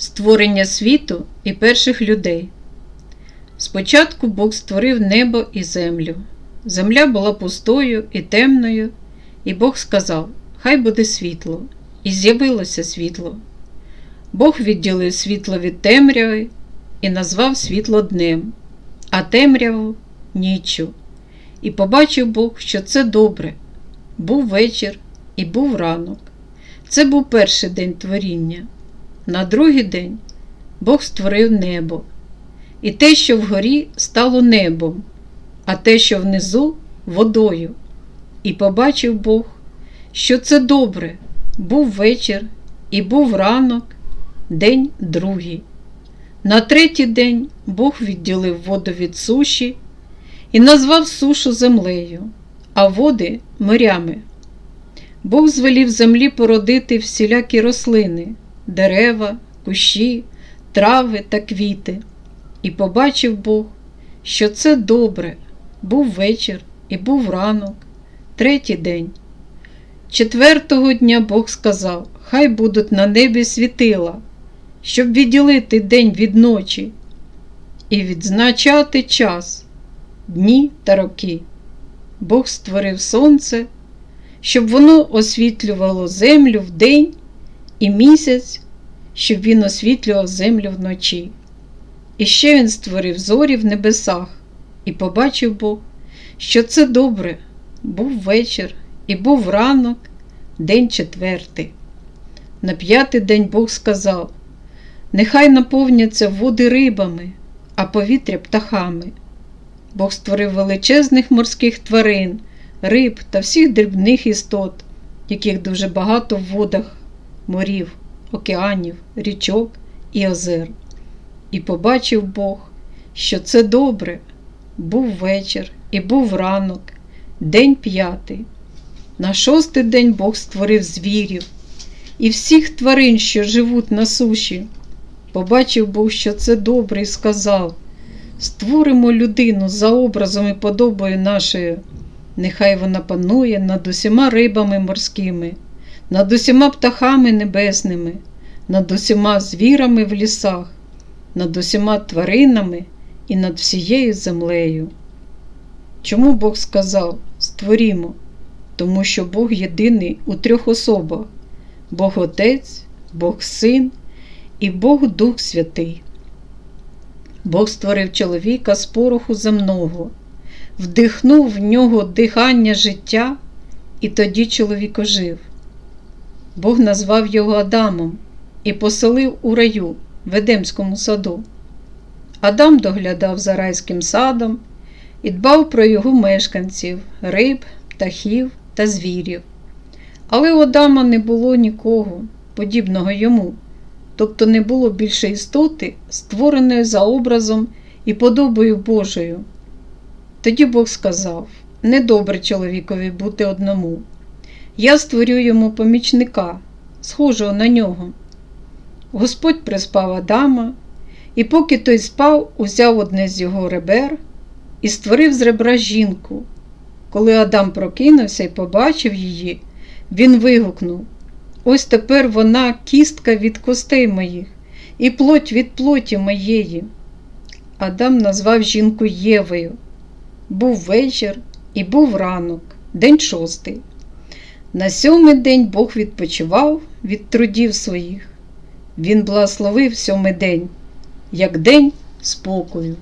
Створення світу і перших людей. Спочатку Бог створив небо і землю. Земля була пустою і темною, і Бог сказав: Хай буде світло, і з'явилося світло. Бог відділив світло від темряви і назвав світло днем, а темряву ніччю. І побачив Бог, що це добре. Був вечір і був ранок. Це був перший день творіння. На другий день Бог створив небо, і те, що вгорі, стало небом, а те, що внизу водою. І побачив Бог, що це добре, був вечір і був ранок, день другий. На третій день Бог відділив воду від суші і назвав сушу землею, а води морями. Бог звелів землі породити всілякі рослини, дерева, кущі, трави та квіти. І побачив Бог, що це добре, був вечір і був ранок, третій день. Четвертого дня Бог сказав: Хай будуть на небі світила, щоб відділити день від ночі і відзначати час, дні та роки. Бог створив сонце, щоб воно освітлювало землю вдень і місяць, щоб він освітлював землю вночі. І ще він створив зорі в небесах, і побачив Бог, що це добре, був вечір і був ранок, день четвертий. На п'ятий день Бог сказав: Нехай наповняться води рибами, а повітря птахами. Бог створив величезних морських тварин, риб та всіх дрібних істот, яких дуже багато в водах морів, океанів, річок і озер. І побачив Бог, що це добре. Був вечір і був ранок, день п'ятий. На шостий день Бог створив звірів і всіх тварин, що живуть на суші. Побачив Бог, що це добре, і сказав: Створимо людину за образом і подобою нашою. Нехай вона панує над усіма рибами морськими, над усіма птахами небесними, над усіма звірами в лісах, над усіма тваринами і над всією землею. Чому Бог сказав створімо? Тому що Бог єдиний у трьох особах Бог Отець, Бог Син і Бог Дух Святий. Бог створив чоловіка з пороху земного, вдихнув в нього дихання життя, і тоді чоловік ожив. Бог назвав його Адамом і поселив у раю в Едемському саду. Адам доглядав за райським садом і дбав про його мешканців, риб, птахів та звірів. Але у Адама не було нікого, подібного йому, тобто не було більше істоти, створеної за образом і подобою Божою. Тоді Бог сказав: недобре чоловікові бути одному. Я створю йому помічника, схожого на нього. Господь приспав Адама, і поки той спав, узяв одне з його ребер і створив з ребра жінку. Коли Адам прокинувся і побачив її, він вигукнув: Ось тепер вона кістка від костей моїх, і плоть від плоті моєї. Адам назвав жінку Євою. Був вечір і був ранок, день шостий. На сьомий день Бог відпочивав від трудів своїх. Він благословив сьомий день, як день спокою.